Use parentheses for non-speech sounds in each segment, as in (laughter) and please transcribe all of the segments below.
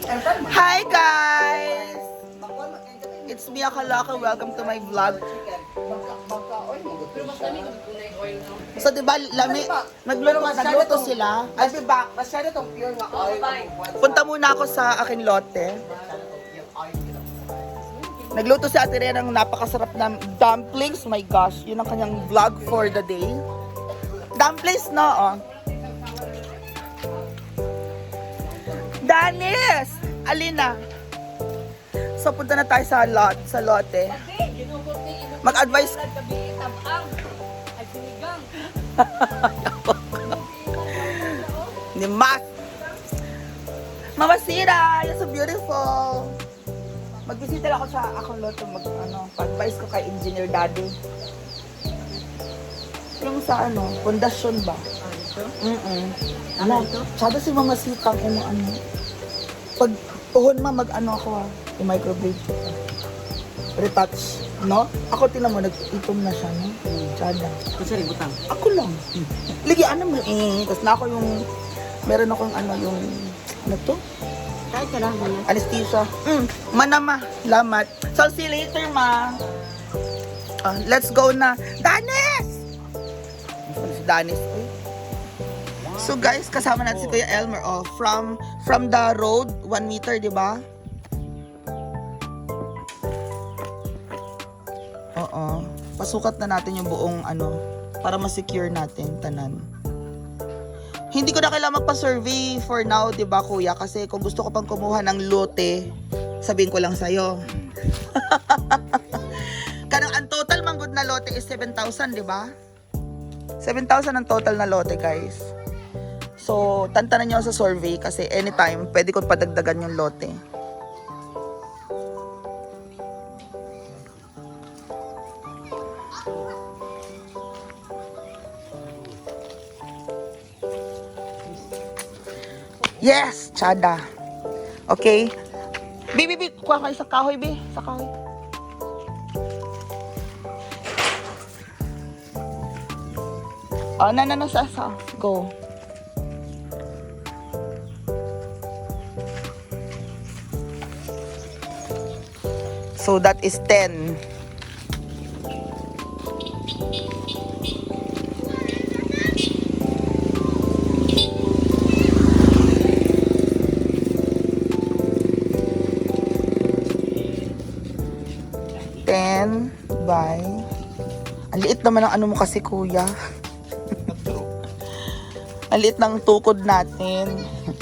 Hi guys! It's Mia Kalaka. Welcome to my vlog. So, di ba, lami, nagluto, nagluto sila. I'll be back. Masyado tong pure nga oil. Punta muna ako sa akin lote. Nagluto si Ate Rhea ng napakasarap na dumplings. My gosh, yun ang kanyang vlog for the day. Dumplings, no? Oh. Danis! Alina! So, punta na tayo sa lot, sa lote. Mag-advise (laughs) ni Mas. Mama Sira, you're so beautiful. Magbisita lang ako sa akong loto, mag, ano, advice ko kay Engineer Daddy. Yung sa ano, pundasyon ba? Mm-mm. Ano, tsada si Mama Sita kung ano. Pag tuhon ma, mag-ano ako ah, i-microwave ko. Retouch, no? Ako tinan mo, nag-itom na siya, no? Tsada. Kung saan butang? Ako lang. Lagi, ano mo eh. Tapos na ako yung, meron akong ano yung, ano to? Kahit ka lang. Anesthesia. Mm, manama. Lamat. So, see you later, ma. Ah, let's go na. Danis! Si Danis. So guys, kasama natin si Kuya Elmer. Oh, from from the road, one meter, di ba? Oo. Pasukat na natin yung buong ano, para ma-secure natin, tanan. Hindi ko na kailangan magpa-survey for now, 'di ba, kuya? Kasi kung gusto ko pang kumuha ng lote, sabihin ko lang sa'yo. (laughs) Kanang ang total man good na lote is 7,000, 'di ba? 7,000 ang total na lote, guys. So, tantanan niyo sa survey kasi anytime pwede ko padagdagan yung lote. Yes, Chada. Okay. Bi, bi, bi. Kuha kayo sa kahoy, bi. Sa kahoy. Oh, na, na, na, sa, sa. Go. So, that is 10. Ten by... Ang naman ang ano mo kasi, kuya. (laughs) ang ng tukod natin.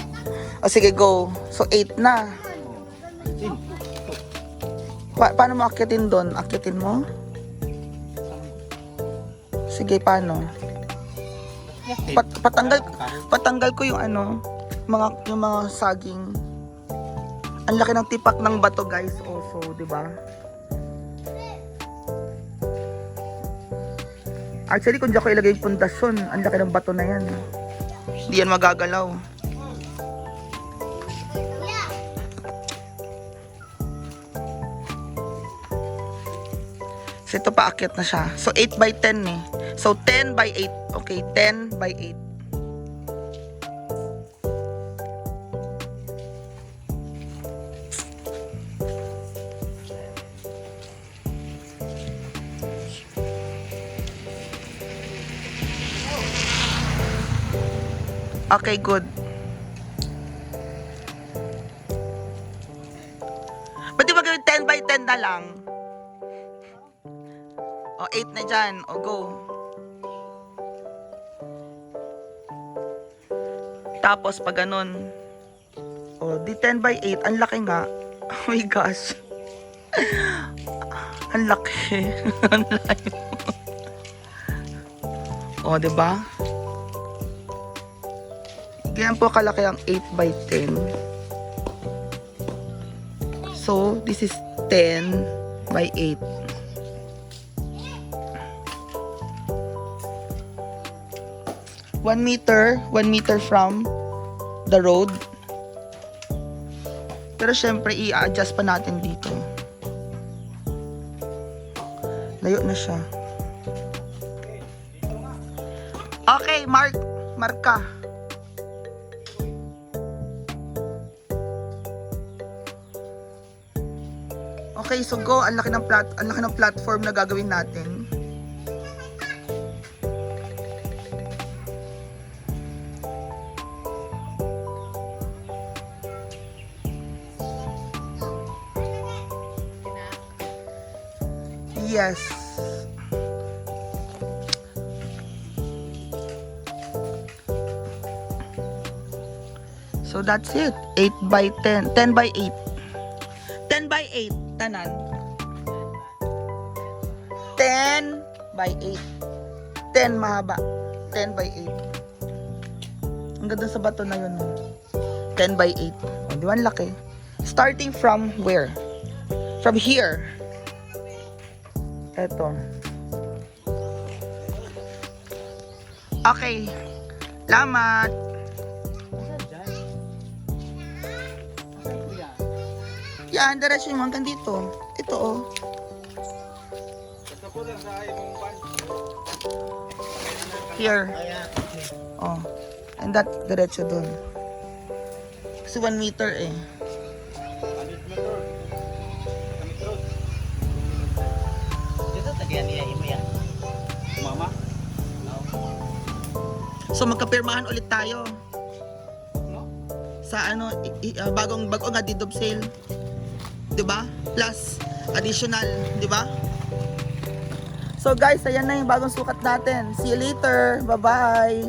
(laughs) o sige, go. So, 8 na. Pa- paano mo akitin doon? Akitin mo? Sige, paano? Pat- patanggal patanggal ko yung ano, mga yung mga saging. Ang laki ng tipak ng bato, guys, also, 'di ba? Actually, kung diyan ko ilagay yung pundasyon, ang laki ng bato na yan. Hindi yan magagalaw. So, ito paakyat na siya. So, 8 by 10 eh. So, 10 by 8. Okay, 10 by 8. Okay, good. Pwede ba gawin 10 by 10 na lang? O, 8 na dyan. O, go. Tapos, pag ganun. O, di 10 by 8. Ang laki nga. (laughs) Oh my gosh. (laughs) Ang laki. (laughs) Ang layo. O, diba? Ganyan po kalaki ang 8 by 10. So, this is 10 by 8. 1 meter, 1 meter from the road. Pero syempre, i-adjust pa natin dito. Layo na siya. Okay, mark. Marka. Okay, so go. Ang laki ng plat ang laki ng platform na gagawin natin. Yes. So that's it. 8 by 10. 10 by 8. 10 by 8. Tanan. 10 by 8. 10 mahaba. 10 by 8. Ang ganda sa bato na yun. no? 10 by 8. O, di ba laki? Starting from where? From here. Eto. Okay. Lamat. Saan dyan? Saan kuya? Yan, diretso mo hanggang dito. Ito oh. Here. Oh. And that, diretso dun. Kasi 1 meter eh. Tagihan niya imo. Mama? So magkapirmahan ulit tayo. Sa ano, i- i- ah, bagong bagong nga deed of sale. 'Di ba? Plus additional, 'di ba? So guys, ayan na yung bagong sukat natin. See you later. Bye-bye.